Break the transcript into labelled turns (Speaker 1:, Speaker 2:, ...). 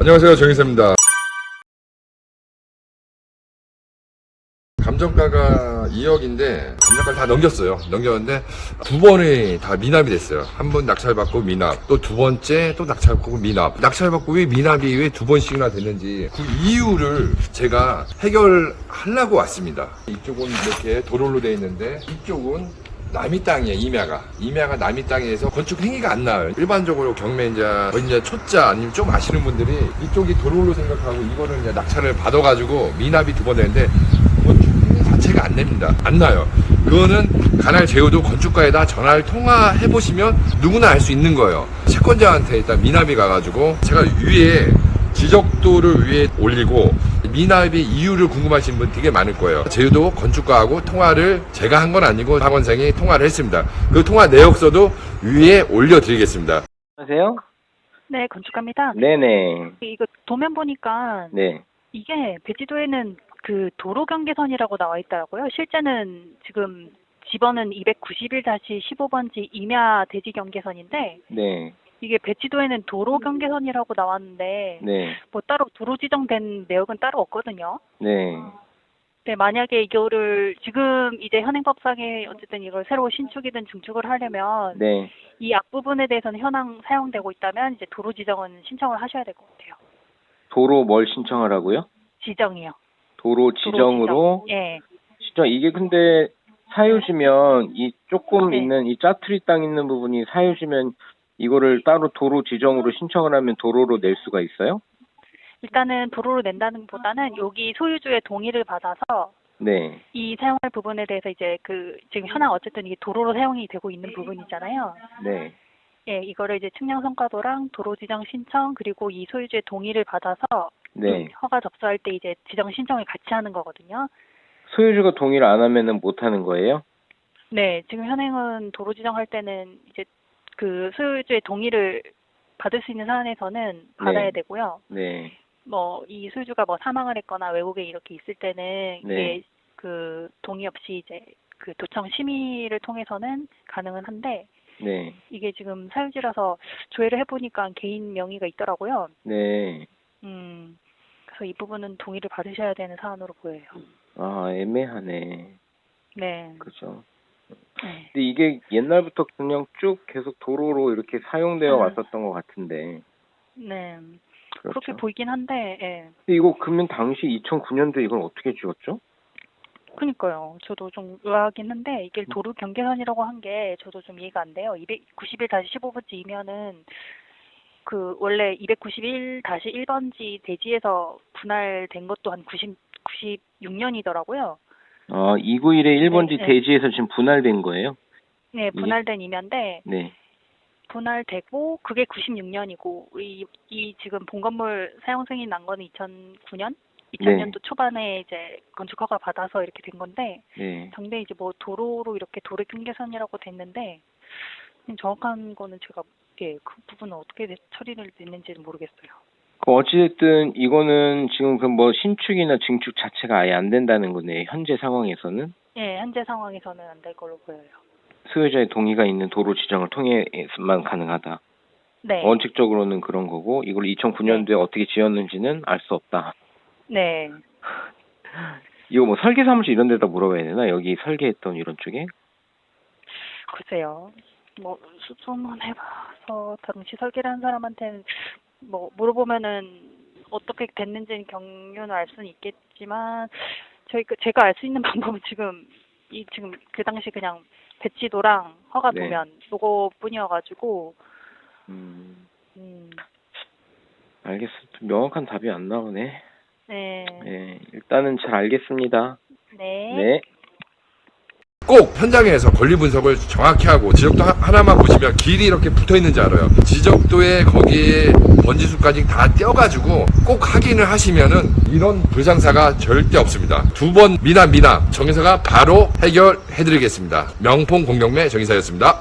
Speaker 1: 안녕하세요 정희세입니다. 감정가가 2억인데 감정가를 다 넘겼어요. 넘겼는데 두 번이 다 미납이 됐어요. 한 번 낙찰받고 미납 또 두 번째 또 낙찰받고 미납. 낙찰받고 왜 미납이 왜 두 번씩이나 됐는지 그 이유를 제가 해결하려고 왔습니다. 이쪽은 이렇게 도로로 되어 있는데 이쪽은 남이 땅이에요, 임야가. 임야가 남이 땅에서 건축 행위가 안 나와요. 일반적으로 경매인자, 이제 초짜 아니면 좀 아시는 분들이 이쪽이 도로로 생각하고 이거는 이제 낙찰을 받아가지고 미납이 두 번 되는데 건축 행위 자체가 안 됩니다. 안 나요. 그거는 가날 제휴도 건축가에다 전화를 통화해 보시면 누구나 알 수 있는 거예요. 채권자한테 일단 미납이 가가지고 제가 위에 지적도를 위에 올리고 미납의 이유를 궁금하신 분 되게 많을 거예요. 제주도 건축가하고 통화를 제가 한 건 아니고 학원생이 통화를 했습니다. 그 통화 내역서도 위에 올려드리겠습니다.
Speaker 2: 안녕하세요?
Speaker 3: 네, 건축가입니다.
Speaker 2: 네네.
Speaker 3: 이거 도면 보니까
Speaker 2: 네.
Speaker 3: 이게 배지도에는 그 도로 경계선이라고 나와 있더라고요. 실제는 지금 집원은 291-15번지 임야 대지 경계선인데
Speaker 2: 네.
Speaker 3: 이게 배치도에는 도로 경계선이라고 나왔는데
Speaker 2: 네.
Speaker 3: 뭐 따로 도로 지정된 내역은 따로 없거든요.
Speaker 2: 네.
Speaker 3: 네, 만약에 이거를 지금 이제 현행법상에 어쨌든 이걸 새로 신축이든 증축을 하려면
Speaker 2: 네.
Speaker 3: 이 앞부분에 대해서는 현황 사용되고 있다면 이제 도로 지정은 신청을 하셔야 될 것 같아요.
Speaker 2: 도로 뭘 신청하라고요?
Speaker 3: 지정이요.
Speaker 2: 도로
Speaker 3: 도로
Speaker 2: 지정으로
Speaker 3: 지정. 예.
Speaker 2: 진짜 이게 근데 사유지면 이 조금
Speaker 3: 네.
Speaker 2: 있는 이 짜투리 땅 있는 부분이 사유지면 이거를 따로 도로 지정으로 신청을 하면 도로로 낼 수가 있어요?
Speaker 3: 일단은 도로로 낸다는 보다는 여기 소유주의 동의를 받아서
Speaker 2: 네.
Speaker 3: 이 사용할 부분에 대해서 이제 그 지금 현황 어쨌든 이게 도로로 사용이 되고 있는 부분이잖아요.
Speaker 2: 네.
Speaker 3: 예, 이거를 이제 측량 성과도랑 도로 지정 신청 그리고 이 소유주의 동의를 받아서
Speaker 2: 네.
Speaker 3: 허가 접수할 때 이제 지정 신청을 같이 하는 거거든요.
Speaker 2: 소유주가 동의를 안 하면은 못 하는 거예요?
Speaker 3: 네, 지금 현행은 도로 지정할 때는 이제 그 소유주의 동의를 받을 수 있는 사안에서는 받아야
Speaker 2: 네.
Speaker 3: 되고요.
Speaker 2: 네.
Speaker 3: 뭐 이 소유주가 뭐 사망을 했거나 외국에 이렇게 있을 때는
Speaker 2: 네.
Speaker 3: 그 동의 없이 이제 그 도청 심의를 통해서는 가능은 한데
Speaker 2: 네.
Speaker 3: 이게 지금 사유지라서 조회를 해보니까 개인 명의가 있더라고요.
Speaker 2: 네.
Speaker 3: 음, 그래서 이 부분은 동의를 받으셔야 되는 사안으로 보여요.
Speaker 2: 아, 애매하네.
Speaker 3: 네.
Speaker 2: 그죠.
Speaker 3: 네.
Speaker 2: 근데 이게 옛날부터 그냥 쭉 계속 도로로 이렇게 사용되어
Speaker 3: 음.
Speaker 2: 왔었던 것 같은데.
Speaker 3: 네.
Speaker 2: 그렇죠.
Speaker 3: 그렇게 보이긴 한데, 예.
Speaker 2: 근데 이거 그러면 당시 2009년도에 이걸 어떻게 지었죠?
Speaker 3: 그니까요. 저도 좀 의아하긴 한데, 이게
Speaker 2: 음.
Speaker 3: 도로 경계선이라고 한 게 저도 좀 이해가 안 돼요. 291-15번지이면은, 그, 원래 291-1번지 대지에서 분할된 것도 한 90, 96년이더라고요.
Speaker 2: 아, 291의 1번지
Speaker 3: 네.
Speaker 2: 대지에서 지금 분할된 거예요?
Speaker 3: 네, 분할된 임야인데,
Speaker 2: 네.
Speaker 3: 분할되고, 그게 96년이고, 이, 이 지금 본 건물 사용 승인 난 거는 2009년? 2000년도 초반에 이제 건축허가 받아서 이렇게 된 건데,
Speaker 2: 네.
Speaker 3: 상대 이제 뭐 도로로 이렇게 도로 경계선이라고 됐는데 음, 정확한 거는 제가 예, 그 부분은 어떻게 돼- 처리를 됐는지는 모르겠어요.
Speaker 2: 그 어찌됐든 이거는 지금 그 뭐 신축이나 증축 자체가 아예 안 된다는 거네. 현재 상황에서는.
Speaker 3: 예, 현재 상황에서는 안 될 걸로 보여요.
Speaker 2: 소유자의 동의가 있는 도로 지정을 통해만 가능하다.
Speaker 3: 네.
Speaker 2: 원칙적으로는 그런 거고 이걸 2009년도에 어떻게 지었는지는 알 수 없다.
Speaker 3: 네.
Speaker 2: 이거 뭐 설계 사무실 이런 데다 물어봐야 되나? 여기 설계했던 이런 쪽에?
Speaker 3: 글쎄요. 뭐 수소문 해봐서 당시 설계를 한 사람한테는 뭐 물어보면은 어떻게 됐는지는 경륜을 알 수는 있겠지만 저희 그 제가 알 수 있는 방법은 지금 이 지금 그 당시 그냥 배치도랑 허가
Speaker 2: 네.
Speaker 3: 도면 요거뿐이어가지고
Speaker 2: 음,
Speaker 3: 음,
Speaker 2: 알겠어. 좀 명확한 답이 안 나오네.
Speaker 3: 네.
Speaker 2: 네, 일단은 잘 알겠습니다.
Speaker 3: 네.
Speaker 2: 네.
Speaker 1: 꼭 현장에서 권리 분석을 정확히 하고 지적도 하- 하나만 보시면 길이 이렇게 붙어 있는지 알아요. 지적도에 거기에 번지수까지 다 떼어가지고 꼭 확인을 하시면은 이런 불상사가 절대 없습니다. 두 번 미납 미납 정의사가 바로 해결해드리겠습니다. 명품 공경매 정의사였습니다.